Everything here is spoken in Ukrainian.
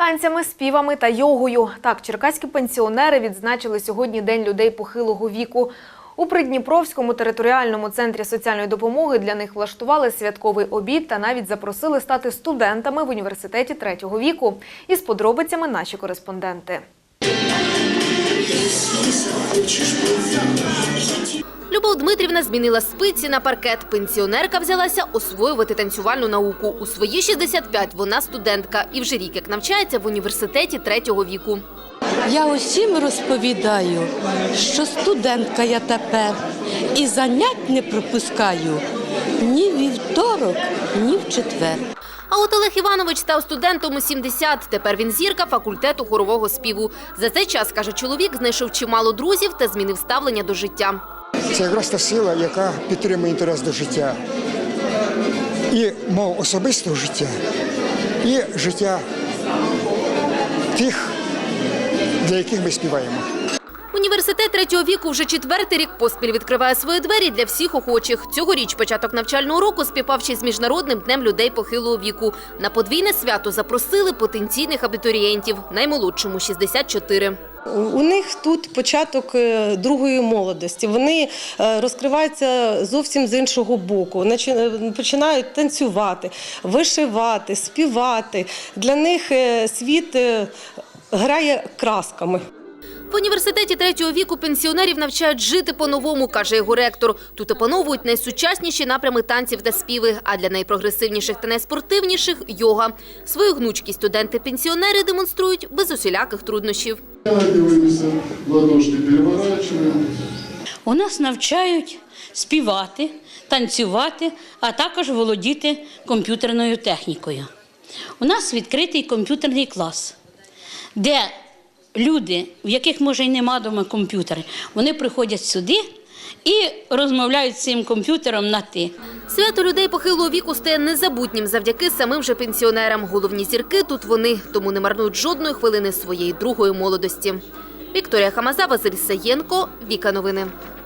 Танцями, співами та йогою. Так, черкаські пенсіонери відзначили сьогодні День людей похилого віку. У Придніпровському територіальному центрі соціальної допомоги для них влаштували святковий обід та навіть запросили стати студентами в університеті третього віку. Із подробицями наші кореспонденти. Любов Дмитрівна змінила спиці на паркет. Пенсіонерка взялася освоювати танцювальну науку. У свої 65 вона студентка і вже рік як навчається в університеті третього віку. Я усім розповідаю, що студентка я тепер і занять не пропускаю ні вівторок, ні в четвер. А от Олег Іванович став студентом у 70. Тепер він зірка факультету хорового співу. За цей час, каже чоловік, знайшов чимало друзів та змінив ставлення до життя. Це якраз та сила, яка підтримує інтерес до життя. І мого особистого життя, і життя тих, для яких ми співаємо. Університет третього віку вже четвертий рік поспіль відкриває свої двері для всіх охочих. Цьогоріч початок навчального року співпав з міжнародним днем людей похилого віку. На подвійне свято запросили потенційних абітурієнтів, наймолодшому 64. У них тут початок е, другої молодості. Вони е, розкриваються зовсім з іншого боку. Е, Починають танцювати, вишивати, співати. Для них світ грає красками. В університеті третього віку пенсіонерів навчають жити по-новому, каже його ректор. Тут опановують найсучасніші напрями танців та співи, а для найпрогресивніших та найспортивніших – йога. Свою гнучкість студенти-пенсіонери демонструють без усіляких труднощів. Дивимося, ладошки переворачуємо. У нас навчають співати, танцювати, а також володіти комп'ютерною технікою. У нас відкритий комп'ютерний клас, де люди, в яких може й нема вдома комп'ютери, вони приходять сюди і розмовляють з цим комп'ютером на ти. Свято людей похилого віку стає незабутнім завдяки самим же пенсіонерам. Головні зірки тут вони, тому не марнують жодної хвилини своєї другої молодості. Вікторія Хамаза, Василь Саєнко, Віка Новини.